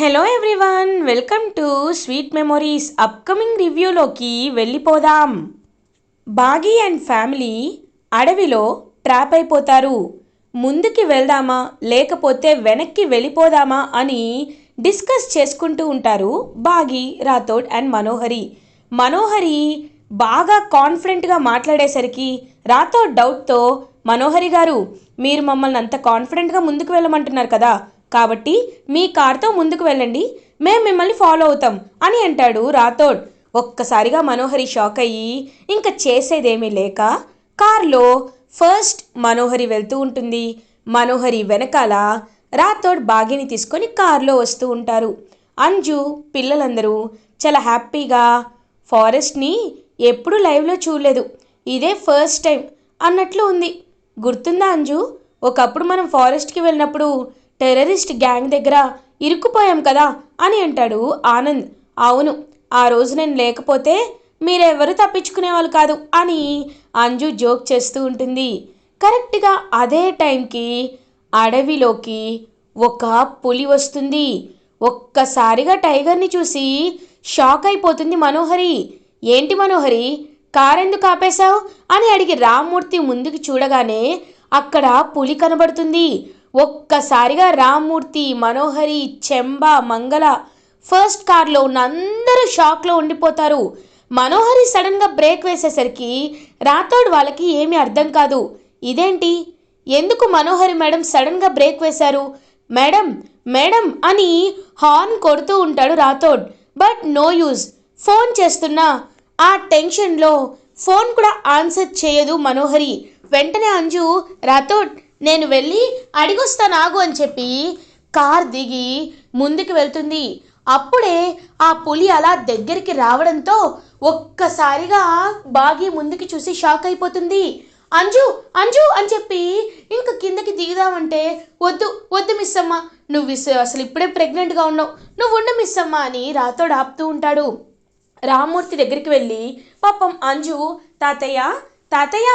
Hello everyone welcome to sweet memories upcoming రివ్యూలోకి వెళ్ళిపోదాం. Baaghi and family అడవిలో trap అయిపోతారు. ముందుకి వెళ్దామా లేకపోతే వెనక్కి వెళ్ళిపోదామా అని డిస్కస్ చేసుకుంటూ ఉంటారు బాగి రాథోడ్ అండ్ మనోహరి. మనోహరి బాగా కాన్ఫిడెంట్గా మాట్లాడేసరికి రాథోడ్ డౌట్తో మనోహరి గారు మీరు మమ్మల్ని అంత కాన్ఫిడెంట్గా ముందుకు వెళ్ళమంటున్నారు కదా కాబట్టి మీ కార్తో ముందుకు వెళ్ళండి. మేము మిమ్మల్ని ఫాలో అవుతాం అని అంటాడు రాథోడ్. ఒక్కసారిగా మనోహరి షాక్ అయ్యి ఇంకా చేసేదేమీ లేక కార్లో ఫస్ట్ మనోహరి వెళ్తూ ఉంటుంది. మనోహరి వెనకాల రాథోడ్ బాగిని తీసుకొని కార్లో వస్తూ ఉంటారు. అంజు పిల్లలందరూ చాలా హ్యాపీగా ఫారెస్ట్ని ఎప్పుడూ లైవ్లో చూడలేదు. ఇదే ఫస్ట్ టైం అన్నట్లు ఉంది. గుర్తుందా అంజు? ఒకప్పుడు మనం ఫారెస్ట్కి వెళ్ళినప్పుడు టెర్రరిస్ట్ గ్యాంగ్ దగ్గర ఇరుక్కుపోయాం కదా అని అంటాడు ఆనంద్. అవును ఆ రోజు నేను లేకపోతే మీరెవరు తప్పించుకునేవాళ్ళు కాదు అని అంజు జోక్ చేస్తూ ఉంటుంది. కరెక్ట్గా అదే టైంకి అడవిలోకి ఒక పులి వస్తుంది. ఒక్కసారిగా టైగర్ని చూసి షాక్ అయిపోతుంది మనోహరి. ఏంటి మనోహరి కారెందుకు ఆపేశావు? అని అడిగి రామ్మూర్తి ముందుకు చూడగానే అక్కడ పులి కనబడుతుంది. ఒక్కసారిగా రామ్మూర్తి మనోహరి చెంబ మంగళ ఫస్ట్ కార్లో ఉన్న అందరూ షాక్లో ఉండిపోతారు. మనోహరి సడన్గా బ్రేక్ వేసేసరికి రాథోడ్ వాళ్ళకి ఏమీ అర్థం కాదు. ఇదేంటి? ఎందుకు మనోహరి మేడం సడన్గా బ్రేక్ వేశారు? మేడం మేడం అని హార్న్ కొడుతూ ఉంటాడు Rathod. But no use. Phone చేస్తున్నా. ఆ టెన్షన్లో ఫోన్ కూడా ఆన్సర్ చేయదు మనోహరి. వెంటనే అంజు రాథోడ్ నేను వెళ్ళి అడిగొస్తాను ఆగు అని చెప్పి కార్ దిగి ముందుకు వెళ్తుంది. అప్పుడే ఆ పులి అలా దగ్గరికి రావడంతో ఒక్కసారిగా బాగి ముందుకి చూసి షాక్ అయిపోతుంది. అంజు అంజు అని చెప్పి ఇంక కిందకి దిగుదామంటే వద్దు వద్దు మిస్ అమ్మ. నువ్వు అసలు ఇప్పుడే ప్రెగ్నెంట్గా ఉన్నావు. నువ్వు ఉండు మిస్ అమ్మ అని రాతోడు ఆపుతూ ఉంటాడు. రామ్మూర్తి దగ్గరికి వెళ్ళి పాపం అంజు తాతయ్య తాతయ్య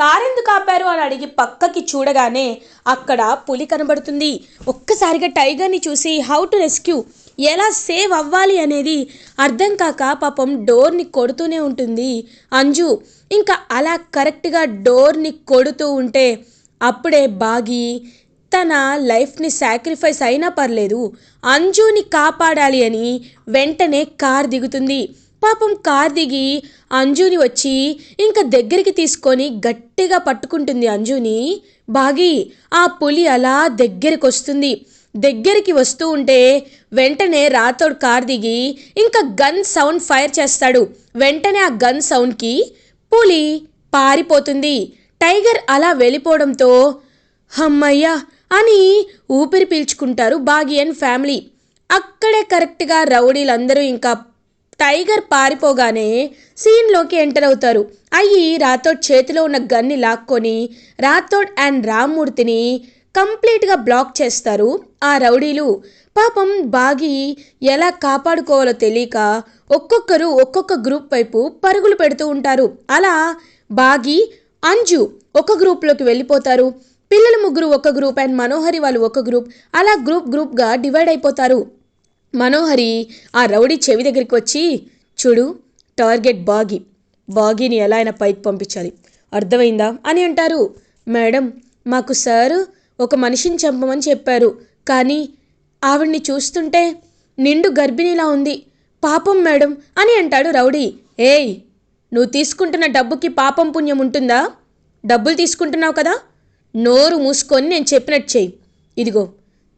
కారెందుకు ఆపారు అని అడిగి పక్కకి చూడగానే అక్కడ పులి కనబడుతుంది. ఒక్కసారిగా టైగర్ని చూసి హౌ టు రెస్క్యూ ఎలా సేవ్ అవ్వాలి అనేది అర్థం కాక పాపం డోర్ని కొడుతూనే ఉంటుంది. అంజు ఇంకా అలా కరెక్ట్గా డోర్ని కొడుతూ ఉంటే అప్పుడే బాగి తన లైఫ్ని సాక్రిఫైస్ అయినా పర్లేదు అంజుని కాపాడాలి అని వెంటనే కార్ దిగుతుంది. పాపం కార్ దిగి అంజుని వచ్చి ఇంకా దగ్గరికి తీసుకొని గట్టిగా పట్టుకుంటుంది అంజుని. బాగి ఆ పులి అలా దగ్గరికి వస్తుంది దగ్గరికి వస్తూ ఉంటే వెంటనే రాతోడు కార్ దిగి ఇంకా గన్ సౌండ్ ఫైర్ చేస్తాడు. వెంటనే ఆ గన్ సౌండ్కి పులి పారిపోతుంది. టైగర్ అలా వెళ్ళిపోవడంతో హమ్మయ్యా అని ఊపిరి పీల్చుకుంటారు బాగి అండ్ ఫ్యామిలీ. అక్కడే కరెక్ట్గా రౌడీలందరూ ఇంకా టైగర్ పారిపోగానే సీన్లోకి ఎంటర్ అవుతారు. అయ్యి రాథోడ్ చేతిలో ఉన్న గన్ని లాక్కొని రాథోడ్ అండ్ రామ్మూర్తిని కంప్లీట్గా బ్లాక్ చేస్తారు. ఆ రౌడీలు పాపం బాగి ఎలా కాపాడుకోవాలో తెలియక ఒక్కొక్కరు ఒక్కొక్క గ్రూప్ వైపు పరుగులు పెడుతూ ఉంటారు. అలా బాగి అంజు ఒక గ్రూప్లోకి వెళ్ళిపోతారు. పిల్లలు ముగ్గురు ఒక గ్రూప్ అండ్ మనోహరి వాళ్ళు ఒక గ్రూప్. అలా గ్రూప్ గ్రూప్గా డివైడ్ అయిపోతారు. మనోహరి ఆ రౌడీ చెవి దగ్గరికి వచ్చి చూడు టార్గెట్ బాగి. బాగీని ఎలా అయినా పైకి పంపించాలి. అర్థమైందా? అని అంటారు. మేడం మాకు సారు ఒక మనిషిని చంపమని చెప్పారు. కానీ ఆవిడ్ని చూస్తుంటే నిండు గర్భిణిలా ఉంది. పాపం మేడం అని అంటాడు రౌడీ. ఏయ్ నువ్వు తీసుకుంటున్న డబ్బుకి పాపం పుణ్యం ఉంటుందా? డబ్బులు తీసుకుంటున్నావు కదా? నోరు మూసుకొని నేను చెప్పినట్టు చెయ్యి. ఇదిగో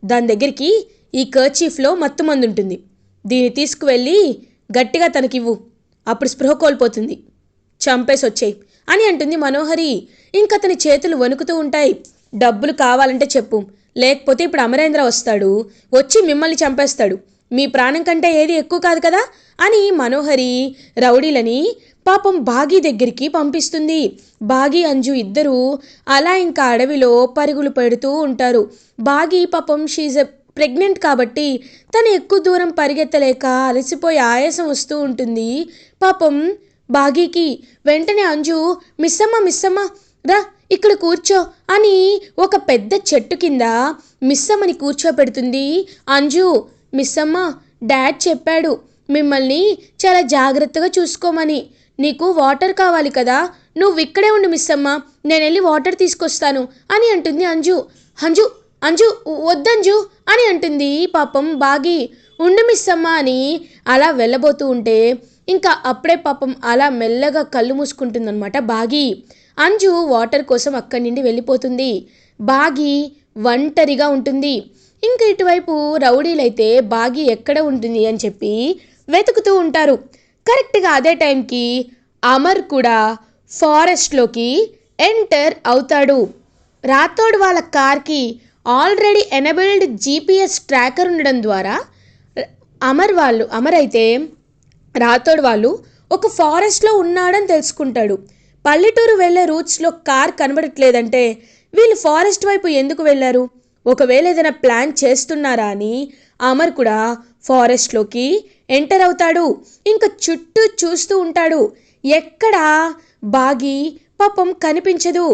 దాని దగ్గరికి ఈ కర్చీఫ్లో మత్తు మందు ఉంటుంది దీన్ని తీసుకువెళ్ళి గట్టిగా తనకివ్వు. అప్పుడు స్పృహ కోల్పోతుంది. చంపేసి వచ్చేయి అని అంటుంది మనోహరి. ఇంకా అతని చేతులు వణుకుతూ ఉంటాయి. డబ్బులు కావాలంటే చెప్పు. లేకపోతే ఇప్పుడు అమరేంద్ర వస్తాడు. వచ్చి మిమ్మల్ని చంపేస్తాడు. మీ ప్రాణం కంటే ఏది ఎక్కువ కాదు కదా? అని మనోహరి రౌడీలని పాపం బాగీ దగ్గరికి పంపిస్తుంది. బాగీ అంజు ఇద్దరూ అలా ఇంకా అడవిలో పరుగులు పెడుతూ ఉంటారు. బాగి పాపం షీజ్ ప్రెగ్నెంట్ కాబట్టి తను ఎక్కువ దూరం పరిగెత్తలేక అలసిపోయి ఆయాసం వస్తూ ఉంటుంది. పాపం బాగీకి వెంటనే అంజు మిస్సమ్మ మిస్సమ్మ రా ఇక్కడ కూర్చో అని ఒక పెద్ద చెట్టు కింద మిస్సమ్మని కూర్చోపెడుతుంది. అంజు మిస్సమ్మ డాడ్ చెప్పాడు మిమ్మల్ని చాలా జాగ్రత్తగా చూసుకోమని. నీకు వాటర్ కావాలి కదా. నువ్వు ఇక్కడే ఉండు మిస్సమ్మ. నేను వెళ్ళి వాటర్ తీసుకొస్తాను అని అంటుంది అంజు. అంజు అంజు వద్దంజు అని అంటుంది పాపం బాగి. ఉండు మిస్సమ్మ అని అలా వెళ్ళబోతూ ఉంటే ఇంకా అప్పుడే పాపం అలా మెల్లగా కళ్ళు మూసుకుంటుందన్నమాట బాగి. అంజు వాటర్ కోసం అక్కడి నుండి వెళ్ళిపోతుంది. బాగి ఒంటరిగా ఉంటుంది. ఇంకా ఇటువైపు రౌడీలైతే బాగి ఎక్కడ ఉంటుంది అని చెప్పి వెతుకుతూ ఉంటారు. కరెక్ట్గా అదే టైంకి అమర్ కూడా ఫారెస్ట్లోకి ఎంటర్ అవుతాడు. రాథోడ్ వాళ్ళ కార్కి ఆల్రెడీ ఎనబిల్డ్ జీపీఎస్ ట్రాకర్ ఉండడం ద్వారా అమర్ వాళ్ళు అమర్ అయితే రాథోడ్ వాళ్ళు ఒక ఫారెస్ట్లో ఉన్నాడని తెలుసుకుంటాడు. పల్లెటూరు వెళ్ళే రూట్స్లో కార్ కనబడట్లేదంటే వీళ్ళు ఫారెస్ట్ వైపు ఎందుకు వెళ్ళారు? ఒకవేళ ఏదైనా ప్లాన్ చేస్తున్నారా అని అమర్ కూడా ఫారెస్ట్లోకి ఎంటర్ అవుతాడు. ఇంకా చుట్టూ చూస్తూ ఉంటాడు. ఎక్కడ బాగి పాపం కనిపించదు.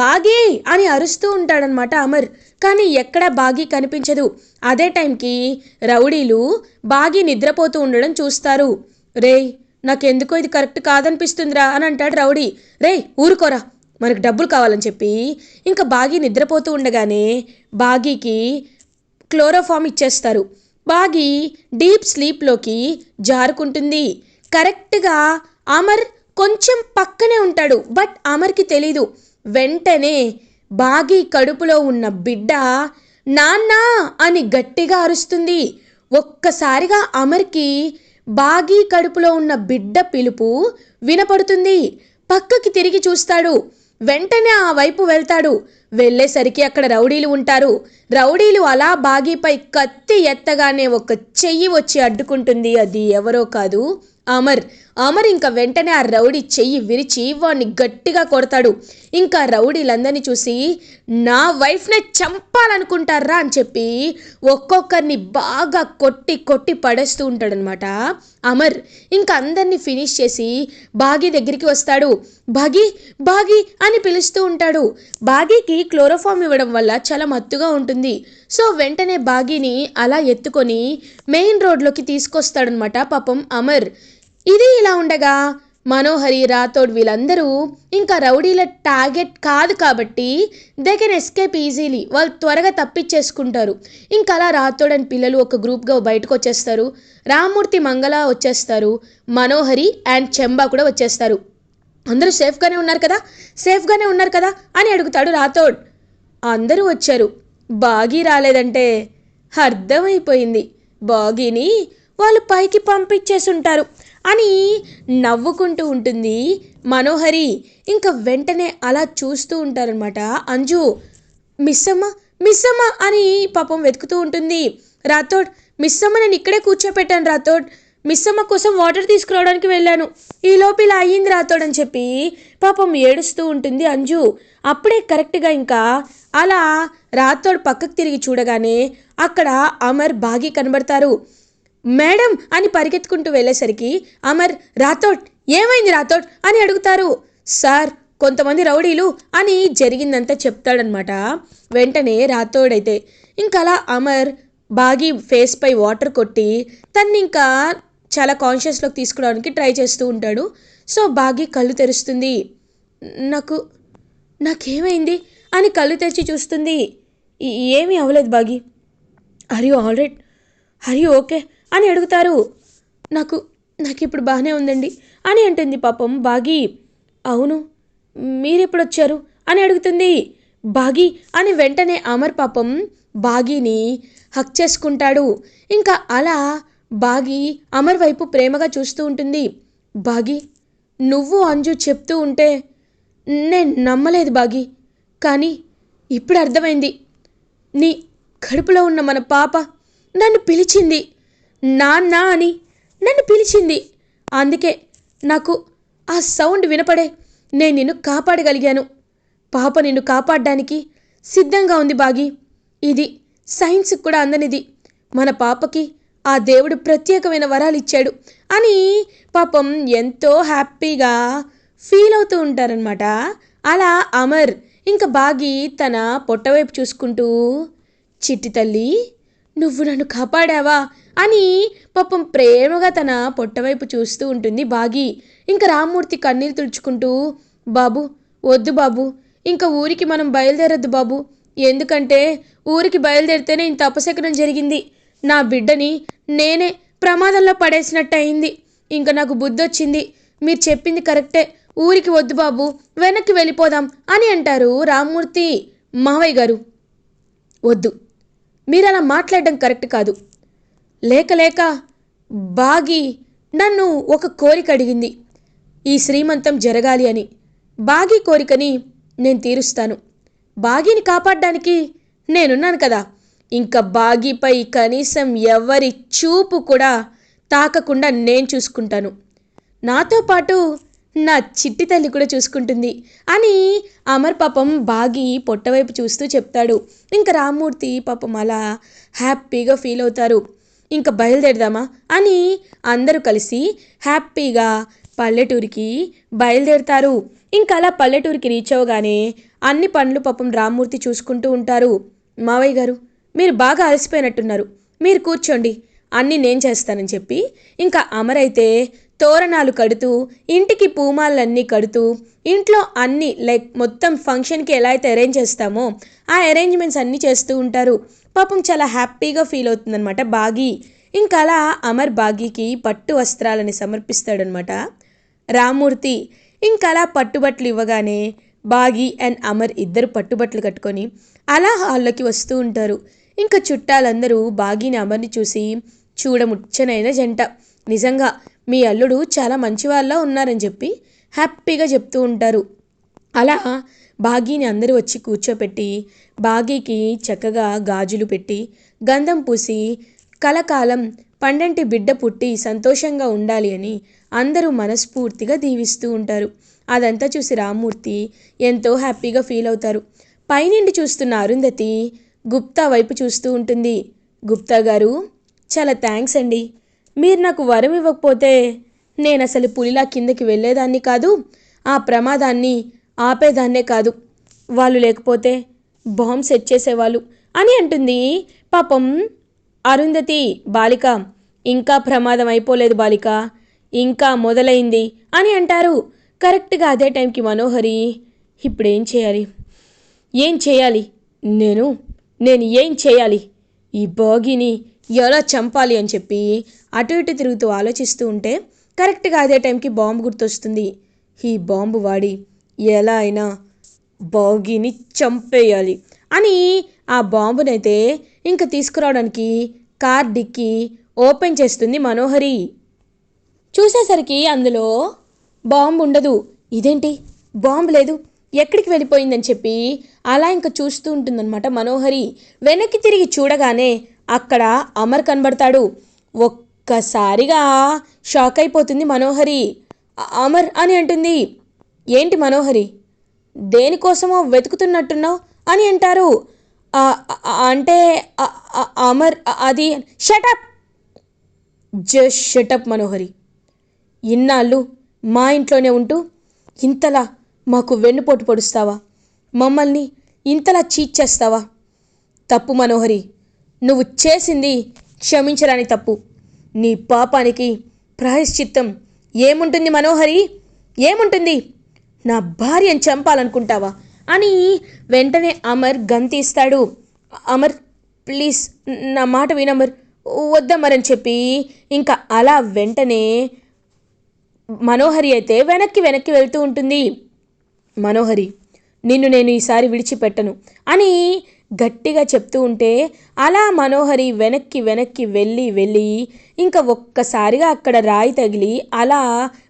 బాగీ అని అరుస్తూ ఉంటాడనమాట అమర్. కానీ ఎక్కడా బాగీ కనిపించదు. అదే టైంకి రౌడీలు బాగీ నిద్రపోతూ ఉండడం చూస్తారు. రేయ్ నాకెందుకో ఇది కరెక్ట్ కాదనిపిస్తుందిరా అని అంటాడు రౌడీ. రేయ్ ఊరుకోరా. మనకు డబ్బులు కావాలని చెప్పి ఇంకా బాగీ నిద్రపోతూ ఉండగానే బాగీకి క్లోరోఫామ్ ఇచ్చేస్తారు. బాగి డీప్ స్లీప్లోకి జారుకుంటుంది. కరెక్ట్గా అమర్ కొంచెం పక్కనే ఉంటాడు బట్ అమర్కి తెలీదు. వెంటనే బాగి కడుపులో ఉన్న బిడ్డ నాన్న అని గట్టిగా అరుస్తుంది. ఒక్కసారిగా అమర్కి బాగి కడుపులో ఉన్న బిడ్డ పిలుపు వినపడుతుంది. పక్కకి తిరిగి చూస్తాడు. వెంటనే ఆ వైపు వెళ్తాడు. వెళ్ళేసరికి అక్కడ రౌడీలు ఉంటారు. రౌడీలు అలా బాగీపై కత్తి ఎత్తగానే ఒక చెయ్యి వచ్చి అడ్డుకుంటుంది. అది ఎవరో కాదు అమర్. అమర్ ఇంకా వెంటనే ఆ రౌడీ చెయ్యి విరిచి వాడిని గట్టిగా కొడతాడు. ఇంకా రౌడీలందరినీ చూసి నా వైఫ్నే చంపాలనుకుంటారా? అని చెప్పి ఒక్కొక్కరిని బాగా కొట్టి కొట్టి పడేస్తూ ఉంటాడనమాట అమర్. ఇంకా అందరినీ ఫినిష్ చేసి బాగి దగ్గరికి వస్తాడు. బాగి బాగి అని పిలుస్తూ ఉంటాడు. బాగీకి క్లోరోఫామ్ ఇవ్వడం వల్ల చాలా మత్తుగా ఉంటుంది. సో వెంటనే బాగీని అలా ఎత్తుకొని మెయిన్ రోడ్లోకి తీసుకొస్తాడనమాట పాపం అమర్. ఇది ఇలా ఉండగా మనోహరి రాథోడ్ వీళ్ళందరూ ఇంకా రౌడీల టార్గెట్ కాదు కాబట్టి దే కెన్ ఎస్కేప్ ఈజీలీ వాళ్ళు త్వరగా తప్పించేసుకుంటారు. ఇంకా అలా రాథోడ్ అండ్ పిల్లలు ఒక గ్రూప్గా బయటకు వచ్చేస్తారు. రామ్మూర్తి మంగళ వచ్చేస్తారు. మనోహరి అండ్ చెంబా కూడా వచ్చేస్తారు. అందరూ సేఫ్గానే ఉన్నారు కదా? సేఫ్గానే ఉన్నారు కదా? అని అడుగుతాడు రాథోడ్. అందరూ వచ్చారు. బాగీ రాలేదంటే అర్థమైపోయింది. బాగీని వాళ్ళు పైకి పంపించేసుంటారు. అని నవ్వుకుంటూ ఉంటుంది మనోహరి. ఇంకా వెంటనే అలా చూస్తూ ఉంటారనమాట అంజు మిస్సమ్మ మిస్సమ్మ అని పాపం వెతుకుతూ ఉంటుంది. రాథోడ్ మిస్సమ్మ నేను ఇక్కడే కూర్చోపెట్టాను రాథోడ్. మిస్సమ్మ కోసం వాటర్ తీసుకురావడానికి వెళ్ళాను. ఈ లోపల ఇలా అయ్యింది రాథోడ్ అని చెప్పి పాపం ఏడుస్తూ ఉంటుంది అంజు. అప్పుడే కరెక్ట్గా ఇంకా అలా రాథోడ్ పక్కకు తిరిగి చూడగానే అక్కడ అమర్ బాగి కనబడతారు. మేడం అని పరిగెత్తుకుంటూ వెళ్ళేసరికి అమర్ రాథోడ్ ఏమైంది రాథోడ్? అని అడుగుతారు. సార్ కొంతమంది రౌడీలు అని జరిగిందంతా చెప్తాడనమాట వెంటనే రాథోడ్ అయితే ఇంకా అలా అమర్ బాగి ఫేస్పై వాటర్ కొట్టి తన్ని ఇంకా చాలా కాన్షియస్లోకి తీసుకోవడానికి ట్రై చేస్తూ ఉంటాడు. సో బాగి కళ్ళు తెరుస్తుంది. నాకు నాకేమైంది? అని కళ్ళు తెరిచి చూస్తుంది. ఏమీ అవ్వలేదు Baagi. Are you alright are you okay? అని అడుగుతారు. నాకు నాకు ఇప్పుడు బాగానే ఉందండి. అని అంటుంది పాపం బాగి. అవును మీరెప్పుడు వచ్చారు అని అడుగుతుంది బాగి. అని వెంటనే అమర్ పాపం బాగీని హక్ చేసుకుంటాడు. ఇంకా అలా బాగి అమర్ వైపు ప్రేమగా చూస్తూ ఉంటుంది. బాగి నువ్వు అంజు చెప్తూ ఉంటే నేను నమ్మలేదు బాగి. కానీ ఇప్పుడు అర్థమైంది నీ కడుపులో ఉన్న మన పాప నన్ను పిలిచింది. నాన్న అని నన్ను పిలిచింది. అందుకే నాకు ఆ సౌండ్ వినపడే నేను నిన్ను కాపాడగలిగాను. పాప నిన్ను కాపాడడానికి సిద్ధంగా ఉంది బాగి. ఇది సైన్స్కి కూడా అందనిది. మన పాపకి ఆ దేవుడు ప్రత్యేకమైన వరాలు ఇచ్చాడు అని పాపం ఎంతో హ్యాపీగా ఫీల్ అవుతూ ఉంటారనమాట అలా అమర్ ఇంకా బాగి తన పొట్టవైపు చూసుకుంటూ చిట్టి తల్లి నువ్వు నన్ను కాపాడావా? అని పాపం ప్రేమగా తన పొట్టవైపు చూస్తూ ఉంటుంది బాగి. ఇంకా రామ్మూర్తి కన్నీళ్ళు తుడుచుకుంటూ బాబు వద్దు బాబు ఇంకా ఊరికి మనం బయలుదేరద్దు బాబు. ఎందుకంటే ఊరికి బయలుదేరితేనే ఇంత అపశకనం జరిగింది. నా బిడ్డని నేనే ప్రమాదంలో పడేసినట్టు అయింది ఇంకా నాకు బుద్ధి వచ్చింది మీరు చెప్పింది కరెక్టే. ఊరికి వద్దు బాబు వెనక్కి వెళ్ళిపోదాం అని అంటారు రామ్మూర్తి మావయ్య గారు. వద్దు. మీరు అలా మాట్లాడడం కరెక్ట్ కాదు. లేక లేక బాగి నన్ను ఒక కోరిక అడిగింది. ఈ శ్రీమంతం జరగాలి అని. బాగి కోరికని నేను తీరుస్తాను. బాగిని కాపాడడానికి నేనున్నాను కదా. ఇంకా బాగిపై కనీసం ఎవరి చూపు కూడా తాకకుండా నేను చూసుకుంటాను. నాతో పాటు నా చిట్టి తల్లి కూడా చూసుకుంటుంది. అని అమర్ పాపం బాగి పొట్టవైపు చూస్తూ చెప్తాడు. ఇంకా రామ్మూర్తి పాపం అలా హ్యాపీగా ఫీల్ అవుతారు. ఇంకా బయలుదేరదామా? అని అందరూ కలిసి హ్యాపీగా పల్లెటూరికి బయలుదేరుతారు. ఇంకా అలా పల్లెటూరికి రీచ్ అవ్వగానే అన్ని పనులు పాపం రామ్మూర్తి చూసుకుంటూ ఉంటారు. మావయ్య గారు మీరు బాగా అలసిపోయినట్టున్నారు. మీరు కూర్చోండి. అన్నీ నేను చేస్తానని చెప్పి ఇంకా అమర్ అయితే తోరణాలు కడుతూ ఇంటికి పూమాలన్నీ కడుతూ ఇంట్లో అన్ని లైక్ మొత్తం ఫంక్షన్కి ఎలా అయితే అరేంజ్ చేస్తామో ఆ అరేంజ్మెంట్స్ అన్నీ చేస్తూ ఉంటారు. పాపం చాలా హ్యాపీగా ఫీల్ అవుతుందన్నమాట బాగీ. ఇంకా అలా అమర్ బాగీకి పట్టు వస్త్రాలని సమర్పిస్తాడనమాట రామ్మూర్తి ఇంకా అలా పట్టుబట్టలు ఇవ్వగానే బాగి అండ్ అమర్ ఇద్దరు పట్టుబట్టలు కట్టుకొని అలా హాల్లోకి వస్తూ ఉంటారు. ఇంకా చుట్టాలందరూ బాగీని అమర్ని చూసి చూడముచ్చనైన జంట. నిజంగా మీ అల్లుడు చాలా మంచి వాళ్ళ ఉన్నారని చెప్పి హ్యాపీగా చెప్తూ ఉంటారు. అలా బాగీని అందరూ వచ్చి కూర్చోపెట్టి బాగీకి చక్కగా గాజులు పెట్టి గంధం పూసి కలకాలం పండంటి బిడ్డ పుట్టి సంతోషంగా ఉండాలి అని అందరూ మనస్ఫూర్తిగా దీవిస్తూ ఉంటారు. అదంతా చూసి రామ్మూర్తి ఎంతో హ్యాపీగా ఫీల్ అవుతారు. పైనుండి చూస్తున్న అరుంధతి గుప్తా వైపు చూస్తూ ఉంటుంది. గుప్తా గారు చాలా థ్యాంక్స్ అండి. మీరు నాకు వరం ఇవ్వకపోతే నేను అసలు పులిలా కిందకి వెళ్ళేదాన్ని కాదు ఆ ప్రమాదాన్ని ఆపేదాన్నే కాదు. వాళ్ళు లేకపోతే బాంబ్ సెట్ చేసేవాళ్ళు అని అంటుంది. పాపం అరుంధతి బాలిక ఇంకా ప్రమాదం అయిపోలేదు బాలిక ఇంకా మొదలైంది అని అంటారు. కరెక్ట్గా అదే టైంకి మనోహరి ఇప్పుడేం చేయాలి? ఏం చేయాలి? నేను నేను ఏం చేయాలి? ఈ బాగిని ఎలా చంపాలి అని చెప్పి అటు ఇటు తిరుగుతూ ఆలోచిస్తూ ఉంటే కరెక్ట్గా అదే టైంకి బాంబు గుర్తొస్తుంది. ఈ బాంబు వాడి ఎలా అయినా బాగిని చంపేయాలి అని ఆ బాంబునైతే ఇంకా తీసుకురావడానికి కార్ డిక్కి ఓపెన్ చేస్తుంది మనోహరి. చూసేసరికి అందులో బాంబు ఉండదు. ఇదేంటి? బాంబు లేదు. ఎక్కడికి వెళ్ళిపోయిందని చెప్పి అలా ఇంకా చూస్తూ ఉంటుందన్నమాట మనోహరి. వెనక్కి తిరిగి చూడగానే అక్కడ అమర్ కనబడతాడు. ఒక్కసారిగా షాక్ అయిపోతుంది మనోహరి. అమర్ అని అంటుంది. ఏంటి మనోహరి? దేనికోసమో వెతుకుతున్నట్టున్నావు అని అంటారు. అంటే అమర్ అది షటప్ జస్ట్ షటప్ మనోహరి. ఇన్నాళ్ళు మా ఇంట్లోనే ఉంటూ ఇంతలా మాకు వెన్నుపోటు పొడుస్తావా? మమ్మల్ని ఇంతలా చీట్ చేస్తావా? తప్పు మనోహరి. నువ్వు చేసింది క్షమించరాని తప్పు. నీ పాపానికి ప్రాయశ్చిత్తం ఏముంటుంది మనోహరి? ఏముంటుంది? నా భార్యను చంపాలనుకుంటావా? అని వెంటనే అమర్ గంతీస్తాడు అమర్ ప్లీజ్ నా మాట వినమర్ వద్దమర్ అని చెప్పి ఇంకా అలా వెంటనే మనోహరి అయితే వెనక్కి వెనక్కి వెళ్తూ ఉంటుంది. మనోహరి నిన్ను నేను ఈసారి విడిచిపెట్టను అని గట్టిగా చెప్తూ ఉంటే అలా మనోహరి వెనక్కి వెనక్కి వెళ్ళి వెళ్ళి ఇంకా ఒక్కసారిగా అక్కడ రాయి తగిలి అలా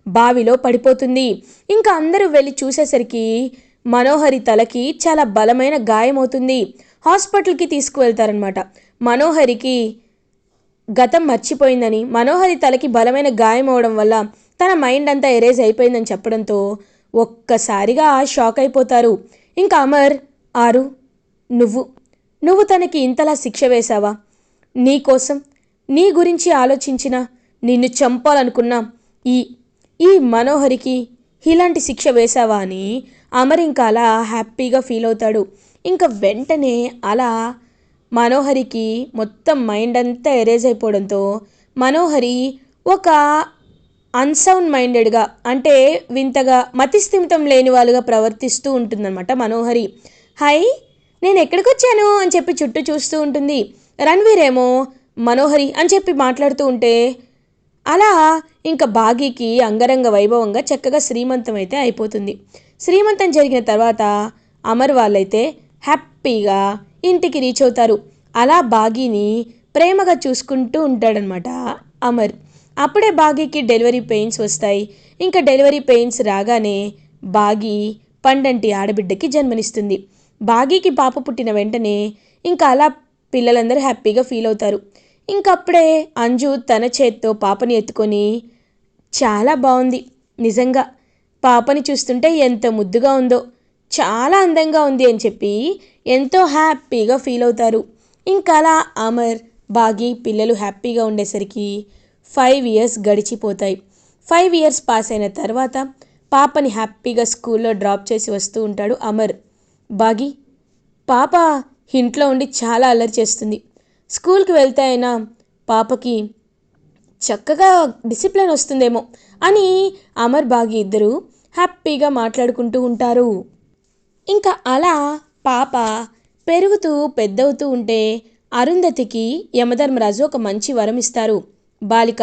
బావిలో పడిపోతుంది. ఇంకా అందరూ వెళ్ళి చూసేసరికి మనోహరి తలకి చాలా బలమైన గాయమవుతుంది. హాస్పిటల్కి తీసుకువెళ్తారనమాట మనోహరికి గతం మర్చిపోయిందని మనోహరి తలకి బలమైన గాయం అవడం వల్ల తన మైండ్ అంతా ఎరేజ్ అయిపోయిందని చెప్పడంతో ఒక్కసారిగా షాక్ అయిపోతారు. ఇంకా అమర్ ఆరు నువ్వు నువ్వు తనకి ఇంతలా శిక్ష వేశావా? నీ కోసం నీ గురించి ఆలోచించిన నిన్ను చంపాలనుకున్నా ఈ ఈ మనోహరికి ఇలాంటి శిక్ష వేశావా అని అమర్ ఇంకా అలా హ్యాపీగా ఫీల్ అవుతాడు. ఇంకా వెంటనే అలా మనోహరికి మొత్తం మైండ్ అంతా ఎరేజ్ అయిపోవడంతో మనోహరి ఒక అన్సౌండ్ మైండెడ్గా అంటే వింతగా మతిస్థిమితం లేని వాళ్ళుగా ప్రవర్తిస్తూ ఉంటుందన్నమాట మనోహరి. హై నేను ఎక్కడికి వచ్చాను అని చెప్పి చుట్టూ చూస్తూ ఉంటుంది. రణ్వీర్ ఏమో మనోహరి అని చెప్పి మాట్లాడుతూ ఉంటే అలా ఇంకా బాగీకి అంగరంగ వైభవంగా చక్కగా శ్రీమంతం అయితే అయిపోతుంది. శ్రీమంతం జరిగిన తర్వాత అమర్ వాళ్ళైతే హ్యాపీగా ఇంటికి రీచ్ అవుతారు. అలా బాగీని ప్రేమగా చూసుకుంటూ ఉంటాడనమాట అమర్. అప్పుడే బాగీకి డెలివరీ పెయిన్స్ వస్తాయి. ఇంకా డెలివరీ పెయిన్స్ రాగానే బాగీ పండంటి ఆడబిడ్డకి జన్మనిస్తుంది. బాగీకి పాప పుట్టిన వెంటనే ఇంకా అలా పిల్లలందరూ హ్యాపీగా ఫీల్ అవుతారు. ఇంకప్పుడే అంజు తన చేత్తో పాపని ఎత్తుకొని చాలా బాగుంది నిజంగా పాపని చూస్తుంటే ఎంత ముద్దుగా ఉందో చాలా అందంగా ఉంది అని చెప్పి ఎంతో హ్యాపీగా ఫీల్ అవుతారు. ఇంకా అలా అమర్ బాగి పిల్లలు హ్యాపీగా ఉండేసరికి ఫైవ్ ఇయర్స్ గడిచిపోతాయి. ఫైవ్ ఇయర్స్ పాస్ అయిన తర్వాత పాపని హ్యాపీగా స్కూల్లో డ్రాప్ చేసి వస్తూ ఉంటాడు అమర్. బాగి పాప ఇంట్లో ఉండి చాలా అల్లరి చేస్తుంది. స్కూల్కి వెళ్తే అయినా పాపకి చక్కగా డిసిప్లిన్ వస్తుందేమో అని అమర్ బాగి ఇద్దరు హ్యాపీగా మాట్లాడుకుంటూ ఉంటారు. ఇంకా అలా పాప పెరుగుతూ పెద్దవుతూ ఉంటే అరుంధతికి యమధర్మరాజు ఒక మంచి వరం ఇస్తారు. బాలిక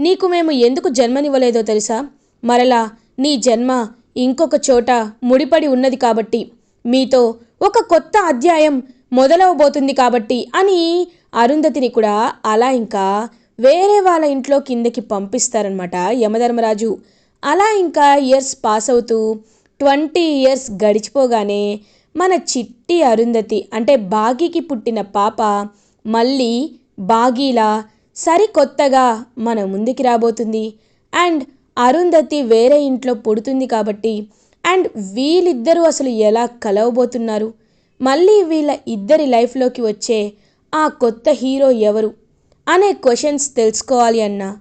నీకు మేము ఎందుకు జన్మనివ్వలేదో తెలుసా? మరలా నీ జన్మ ఇంకొక చోట ముడిపడి ఉన్నది కాబట్టి మీతో ఒక కొత్త అధ్యాయం మొదలవబోతుంది కాబట్టి అని అరుంధతిని కూడా అలా ఇంకా వేరే వాళ్ళ ఇంట్లో కిందకి పంపిస్తారనమాట యమధర్మరాజు. అలా ఇంకా ఇయర్స్ పాస్ అవుతూ ట్వంటీ ఇయర్స్ గడిచిపోగానే మన చిట్టి అరుంధతి అంటే బాగీకి పుట్టిన పాప మళ్ళీ బాగీలా సరికొత్తగా మన ముందుకి రాబోతుంది. అండ్ అరుంధతి వేరే ఇంట్లో పుడుతుంది కాబట్టి అండ్ వీళ్ళిద్దరూ అసలు ఎలా కలవబోతున్నారు? మళ్ళీ వీళ్ళ ఇద్దరి లైఫ్లోకి వచ్చే ఆ కొత్త హీరో ఎవరు అనే క్వశ్చన్స్ తెలుసుకోవాలి అన్నా.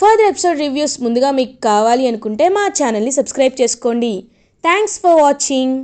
ఫర్దర్ ఎపిసోడ్ రివ్యూస్ ముందుగా మీకు కావాలి అనుకుంటే మా ఛానల్ని సబ్స్క్రైబ్ చేసుకోండి. Thanks for watching.